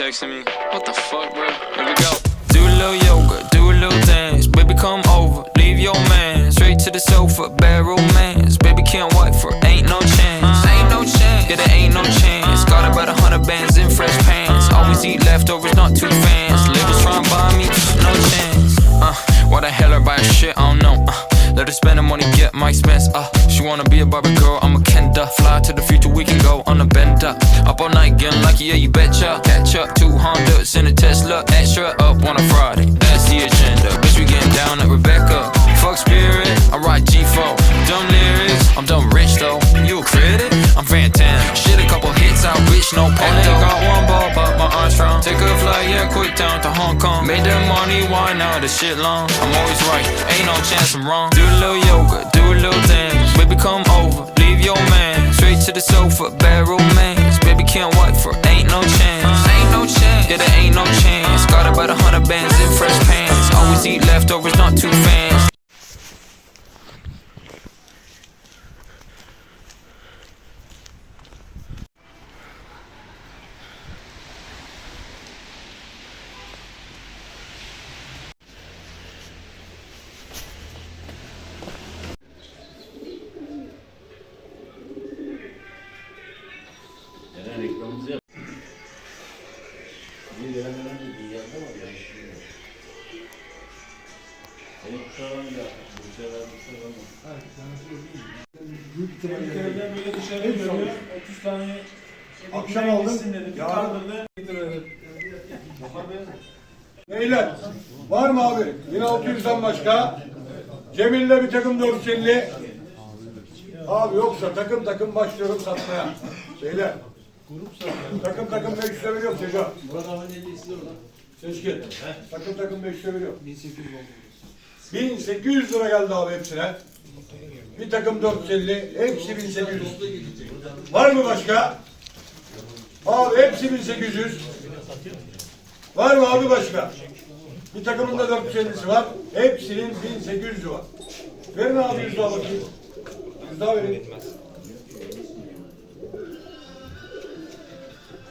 texting me. What the fuck, bro? Here we go. Do a little yoga, do a little dance. Baby, come over, leave your man. Straight to the sofa, bad romance. Baby, can't wait for ain't no chance. Uh-huh. Ain't no chance. Yeah, there ain't no chance. Got about a hundred bands in fresh pants. Uh-huh. Always eat leftovers, not too fans. Labels trying to buy me, no chance. Uh, why the hell her buy shit? I don't know. Let her spend the money, get my expense. Uh, she wanna be a Barbie girl, I'm a Kenda. Fly to the future, we can go on a bender. Up all night, getting lucky, yeah, you betcha. Catch up, two Hondas in a Tesla. Extra up on a Friday, that's the agenda. Bitch, we getting down at Rebecca. Fuck spirit, I ride G4. Dumb lyrics, I'm dumb rich though. You a critic? I'm fantastic. Shit, a couple hits, I rich, no pay. Only got one ball, but my arms strong. Take a flight, yeah, quick down to Hong Kong. Made that The shit long. I'm always right, ain't no chance I'm wrong. Do a little yoga, do a little dance. Baby, come over, leave your man. Straight to the sofa, bad romance. Baby, can't wait for ain't no chance. Ain't no chance. Yeah, there ain't no chance. Got about a hundred bands in fresh pants. Always eat leftovers, not too fans. Akşam aldım. Kaldırdı. Beyler var mı abi? 1600'den başka Cemil'le bir takım 450 Abi yoksa takım takım başlıyorum satmaya. Beyler takım takım 500'e veriyorum Tecan. Murat abi ne diyorsun orada? Seçkin. Takım takım 500'e veriyorum. 1800 lira geldi abi hepsine. Bir takım 450, hepsi 1800. Var mı başka? Abi hepsi 1800. Var mı abi başka? Bir takımın da 450'si var. Hepsinin 1800'ü var. Verin abi 100 daha bakayım. 100 daha verin.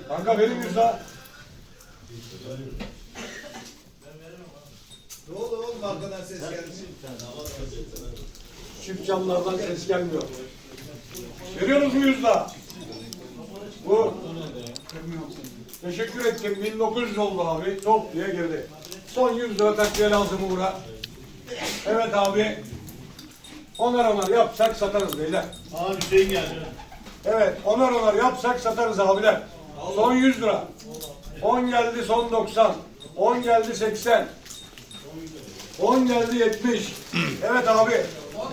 Kanka verin 100 daha. Ne oldu oğlum arkadan ses geldi. Çift camlardan ses gelmiyor. Veriyoruz mu 100 daha? Bu. Teşekkür ettim. 1900 oldu abi. Top diye girdi. Son 100 lira takviye lazım Uğur'a. Evet abi. Onar onar yapsak satarız beyler. Aa Hüseyin geldi. Evet onar onar yapsak satarız abiler. Son 100 lira. 10 geldi son 90. 10 geldi 80. 10 geldi 70. Evet abi.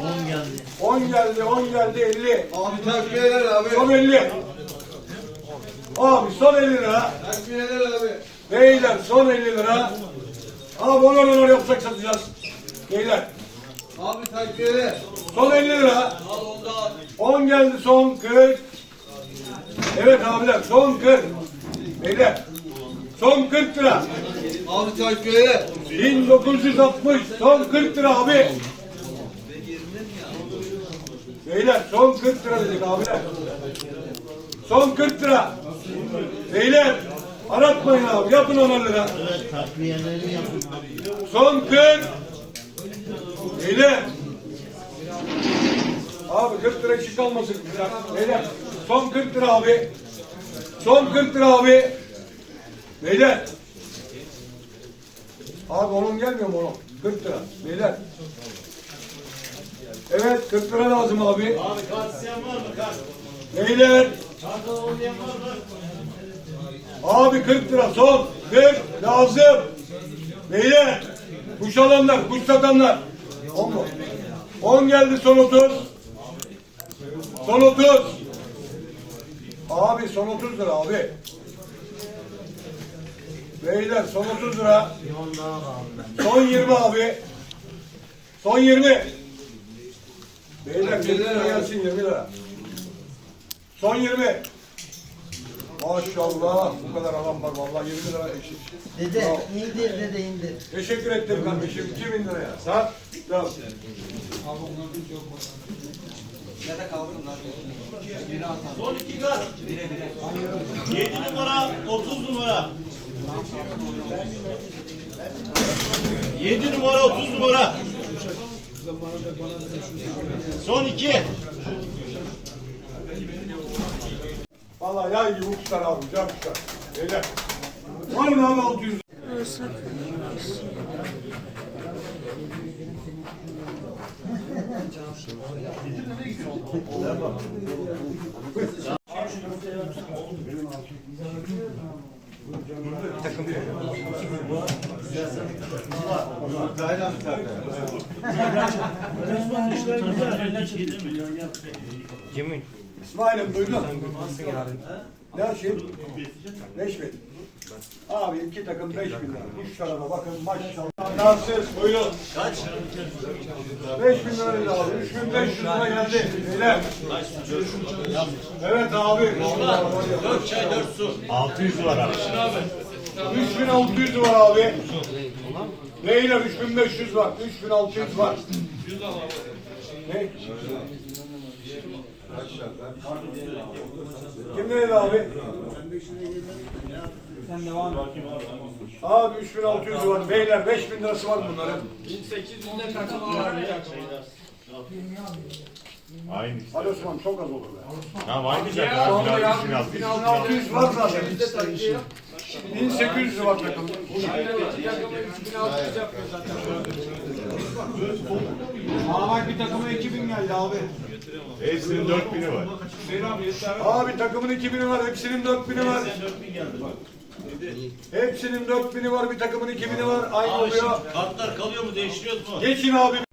10 geldi. 10 geldi 10 geldi 50. Abi takviyeler abi. Son 50. Abi son 50 lira. Takviyeler abi. Beyler son 50 lira. Abi onar onar yapsak satacağız. Beyler Abi takviyeler. son 50 lira. 10 geldi son 40. Evet abiler son 40. Beyler son 40 lira. Abi takviyeler. 1960 son 40 lira abi. Beyler son 40 lira dedik abiler. Son 40 lira. Beyler aratmayın abi yapın 10 lira. Son 40. Beyler. Abi 40 lira eksik kalmasın. Beyler son 40 lira abi. Son 40 lira abi. Beyler. Abi onun gelmiyor mu onun? 40 lira. Beyler. Evet 40 lira lazım abi. Abi kart isteyen var mı kart? Beyler. Abi 40 lira son. 40 lazım. Beyler. Kuş alanlar, kuş satanlar. 10 mu? 10 geldi son 30. Son 30. Abi son 30 lira abi. Beyler son 30 lira. Son 20 abi. Son 20. Beyler 20 lira gelsin 20 lira. Son 20. Maşallah bu kadar alan var vallahi 20 lira eksik. Dede Bravo. indir dede indir. Teşekkür ettim kardeşim 2000 liraya. Sağ. Tamam. Son iki kat. 7 numara, 30 numara. Yedi numara, otuz numara. Son iki. Kuşlar abi, güzel. Kuşlar. Beyler. Var mı abi 600? İsmail'im duydun. Ne açayım? Beş bin. Abi iki takım beş bin lira. Kuşlara da bakın maşallah. Nasıl? Buyurun. Kaç? Beş bin lira abi. Üç bin beş yüz lira geldi. Beyler. Evet abi. Dört çay, dört su. 600 var abi. 3600 var abi. Beyler 3500 var. 3600 var. Ne? Kim neydi abi? Sen devam et. Abi 3600 var. Beyler 5000 lirası var bunların. Aynı. Ali Osman çok az olur be. Tamam aynı zaten az. 1600 var zaten. 1800 var takım. Aa bak bir takıma 2000 geldi abi. Hepsinin 4000'i var. Abi takımın 2000'i var. Hepsinin 4000'i var. Hepsinin 4000'i var. Bir takımın 2000'i var. Aynı oluyor. Kartlar kalıyor mu? Değiştiriyoruz mu? Geçin abi.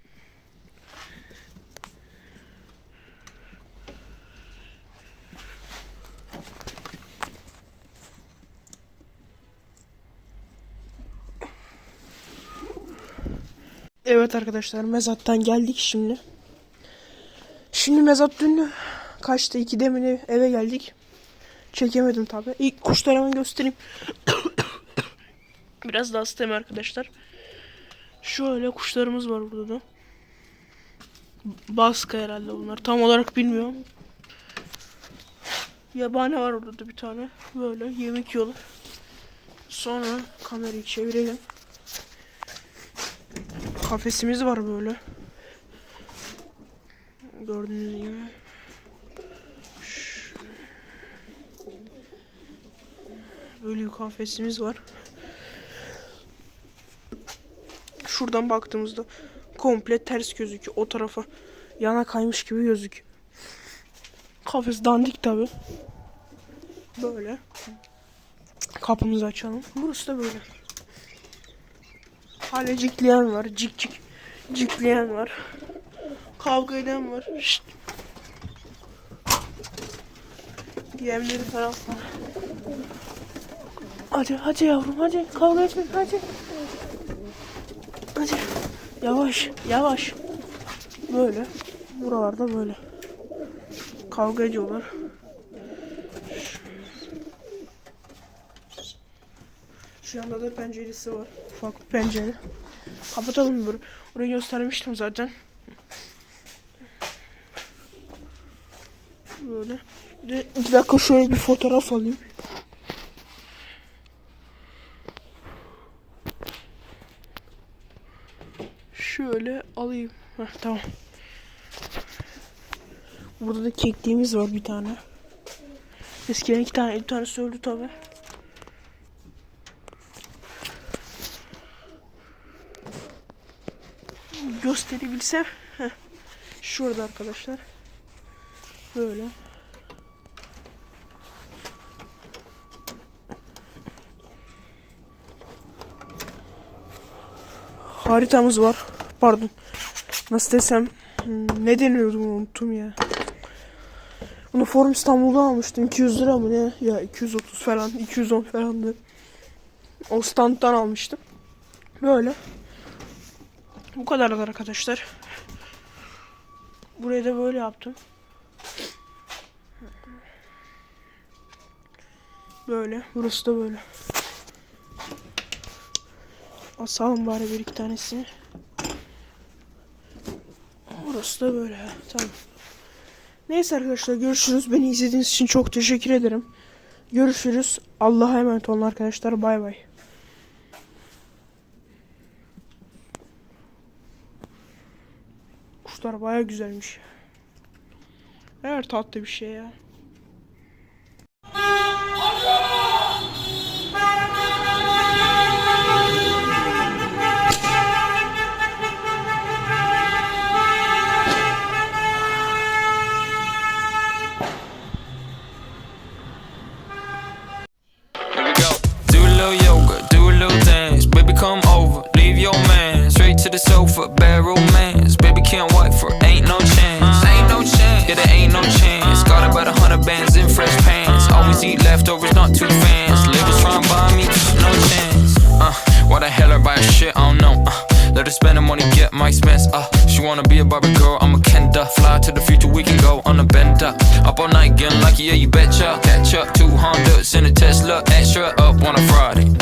Evet arkadaşlar mezattan geldik şimdi. Şimdi mezat dün kaçtı? İki demini eve geldik. Çekemedim tabi. İlk kuşları göstereyim. Biraz da hastayım arkadaşlar. Şöyle kuşlarımız var burada da. Baska herhalde bunlar. Tam olarak bilmiyorum. Yabani var orada da bir tane. Böyle yemek yiyorlar. Sonra kamerayı çevirelim. Kafesimiz var böyle. Gördüğünüz gibi. Böyle bir kafesimiz var. Şuradan baktığımızda komple ters gözüküyor. O tarafa yana kaymış gibi gözüküyor. Kafes dandik tabi. Böyle. Kapımızı açalım. Burası da böyle. Hala cikleyen var. Cik cik. Cikleyen var. Kavga eden var. Şşt. Yemleri falan var. Hadi hadi yavrum hadi kavga etme hadi. Hadi. Yavaş yavaş. Böyle. Buralarda böyle. Kavga ediyorlar. Şu yanda da penceresi var. Ufak bir pencere. Kapatalım bunu. Orayı göstermiştim zaten. Böyle. Bir de iki dakika şöyle bir fotoğraf alayım. Şöyle alayım. Heh, tamam. Burada da kekliğimiz var bir tane. Eskiden iki tane, bir tanesi öldü tabi. Gösterebilsem. Heh. Şurada arkadaşlar. Böyle. Haritamız var. Pardon. Nasıl desem hmm, ne deniyordu bunu unuttum ya. Bunu Forum İstanbul'da almıştım. 200 lira mı ne? Ya 230 falan, 210 falandı. O standtan almıştım. Böyle. Bu kadarlar arkadaşlar. Burayı da böyle yaptım. Böyle. Burası da böyle. Asalım bari bir iki tanesini. Burası da böyle. Tamam. Neyse arkadaşlar görüşürüz. Beni izlediğiniz için çok teşekkür ederim. Görüşürüz. Allah'a emanet olun arkadaşlar. Bay bay. Soslar baya güzelmiş. Her tatlı bir şey ya. Spend money, get my expense. Uh, she wanna be a Barbie girl, I'm a Kenda. Fly to the future, we can go on a bender. Up all night, getting lucky, yeah, you betcha. Catch up, two Hondas a Tesla. Extra up on a Friday.